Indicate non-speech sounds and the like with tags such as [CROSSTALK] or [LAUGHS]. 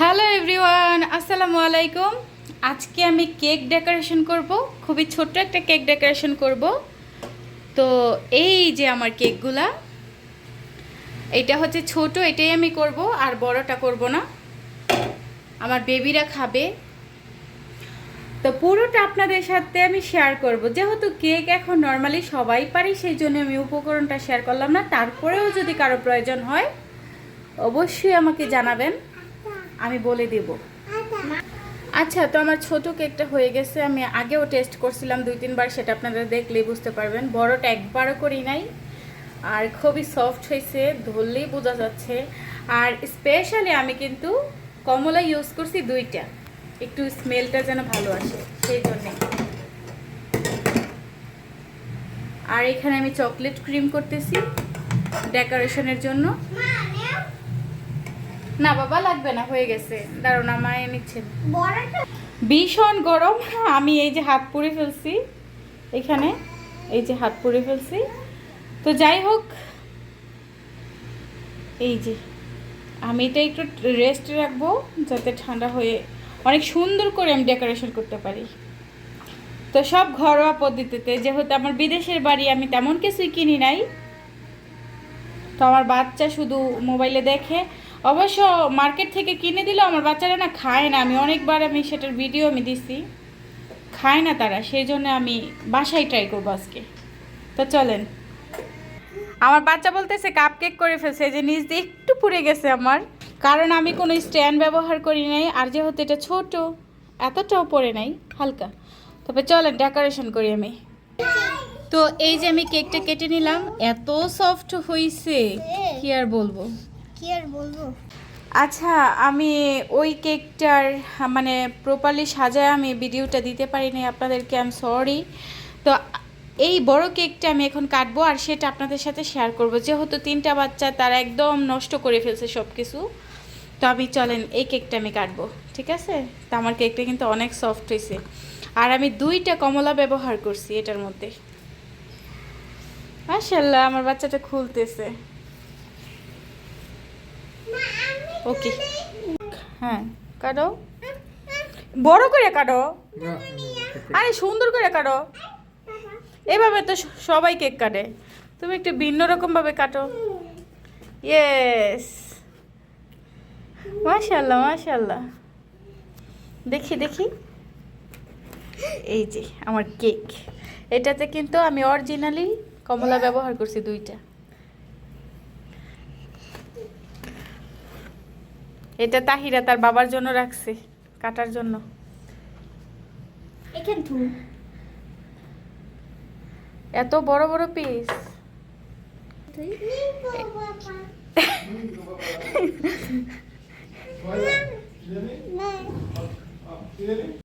Hello everyone আসসালামু আলাইকুম আজকে আমি কেক ডেকোরেশন করব। খুবই ছোট্ট একটা কেক ডেকোরেশন করব। তো এই যে আমার কেকগুলা, এটা হচ্ছে ছোট, এটাই আমি করব, আর বড়টা করব না। আমার বেবিরা খাবে। তো পুরোটা আপনাদের সাথে আমি শেয়ার করব। যেহেতু কেক এখন নর্মালি সবাই পারি, সেই জন্য আমি উপকরণটা শেয়ার করলাম না। তারপরেও যদি কারও প্রয়োজন হয়, অবশ্যই আমাকে জানাবেন। আমি বলে দেব। আচ্ছা তো আমার ছোট কেকটা হয়ে গেছে। আমি আগেও টেস্ট করছিলাম দুই, তিনবার, সেটা আপনারা দেখলেই বুঝতে পারবেন। বড়টা একবারও করি নাই। আর খুবই সফট হয়েছে, ধরলেই বোঝা যাচ্ছে। আর স্পেশালি আমি কিন্তু কমলা ইউজ করছি দুইটা। একটু স্মেলটা যেন ভালো আসে, সেই জন্যে। আর এখানে আমি চকলেট ক্রিম করতেছি ডেকোরেশনের জন্য। না বাবা লাগবে না হয়ে গেছে। দাঁড়ান আমায় নিচ্ছেন ভীষণ গরম। আমি এই যে হাত পুড়ে ফেলছি এখানে এই যে হাত পুড়ে ফেলছি। তো যাই হোক এই যে আমি এটা একটু রেস্ট রাখব যাতে ঠান্ডা হয়ে অনেক সুন্দর করে আমি ডেকোরেশন করতে পারি। তো সব ঘরোয়া পদ্ধতিতে যেহেতু আমার বিদেশের বাড়ি আমি তেমন কিছুই কিনি নাই। তো আমার বাচ্চা শুধু মোবাইলে দেখে। অবশ্য মার্কেট থেকে কিনে দিলেও আমার বাচ্চারা না খায় না। আমি অনেকবার আমি সেটার ভিডিও আমি দিছি। খায় না তারা, সেই জন্য আমি বাসায় ট্রাই করব আজকে। তো চলেন। আমার বাচ্চা বলতেছে কাপ কেক করে ফেলছে যে নিজ দিয়ে একটু পুড়ে গেছে আমার। কারণ আমি কোনো স্ট্যান্ড ব্যবহার করি নাই, আর যেহেতু এটা ছোট, এতটাও পড়ে নাই, হালকা। তবে চলেন ডেকোরেশন করি আমি। তো এই যে আমি কেকটা কেটে নিলাম এত সফট হয়েছে কি আর বলব? কি আর বলব? আচ্ছা আমি ওই কেকটার মানে প্রপারলি সাজায় আমি ভিডিওটা দিতে পারিনি আপনাদেরকে আই এম সরি তো এই বড় কেকটা আমি এখন কাটবো আর সেটা আপনাদের সাথে শেয়ার করব। যেহেতু তিনটা বাচ্চা তারা একদম নষ্ট করে ফেলছে সব কিছু তো আমি চলেন এই কেকটা আমি কাটবো ঠিক আছে? তো আমার কেকটা কিন্তু অনেক সফট হয়েছে আর আমি দুইটা কমলা ব্যবহার করছি এটার মধ্যে। মাশাল্লাহ আমার বাচ্চাটা খুলতেছে। ওকে। হ্যাঁ কাটো। বড় করে কাটো। আরে সুন্দর করে কাটো। এভাবে তো সবাই কেক কাটে। তুমি একটু ভিন্ন রকম ভাবে কাটো। ইয়েস মাশাল্লাহ মাশাল্লাহ দেখি দেখি। এই যে আমার কেক। এটাতে কিন্তু আমি অরিজিনালি কমলা ব্যবহার করছি দুইটা। এটা তাহিরা তার বাবার জন্য রাখছে কাটার জন্য। এত বড় বড় পিস [LAUGHS]